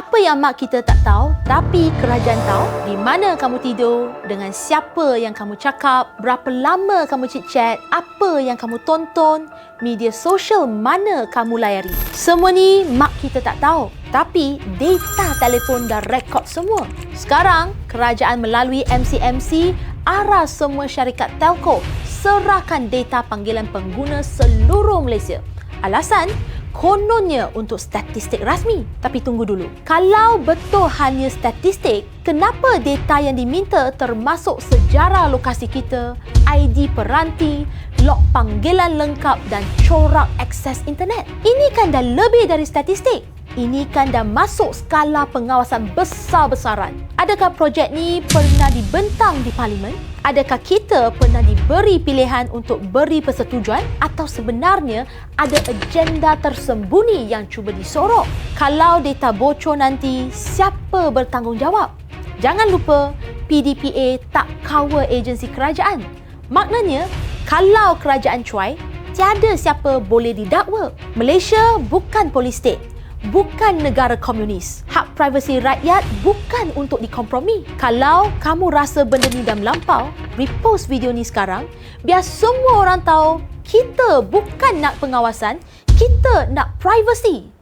Apa yang mak kita tak tahu tapi kerajaan tahu di mana kamu tidur, dengan siapa yang kamu cakap, berapa lama kamu chit-chat, apa yang kamu tonton, media sosial mana kamu layari. Semua ni mak kita tak tahu. Tapi data telefon dah rekod semua. Sekarang kerajaan melalui MCMC arah semua syarikat telco serahkan data panggilan pengguna seluruh Malaysia. Alasan, kononnya untuk statistik rasmi. Tapi tunggu dulu. Kalau betul hanya statistik, kenapa data yang diminta termasuk sejarah lokasi kita, ID peranti, log panggilan lengkap dan corak akses internet? Ini kan dah lebih dari statistik. Ini kan dah masuk skala pengawasan besar-besaran. Adakah projek ni pernah dibentang di parlimen? Adakah kita pernah diberi pilihan untuk beri persetujuan atau sebenarnya ada agenda tersembunyi yang cuba disorok? Kalau data bocor nanti, siapa bertanggungjawab? Jangan lupa, PDPA tak cover agensi kerajaan. Maknanya, kalau kerajaan cuai, tiada siapa boleh didakwa. Malaysia bukan polis state bukan negara komunis. Hak privasi rakyat bukan untuk dikompromi. Kalau kamu rasa benda ni dah melampau, repost video ni sekarang biar semua orang tahu kita bukan nak pengawasan, kita nak privacy.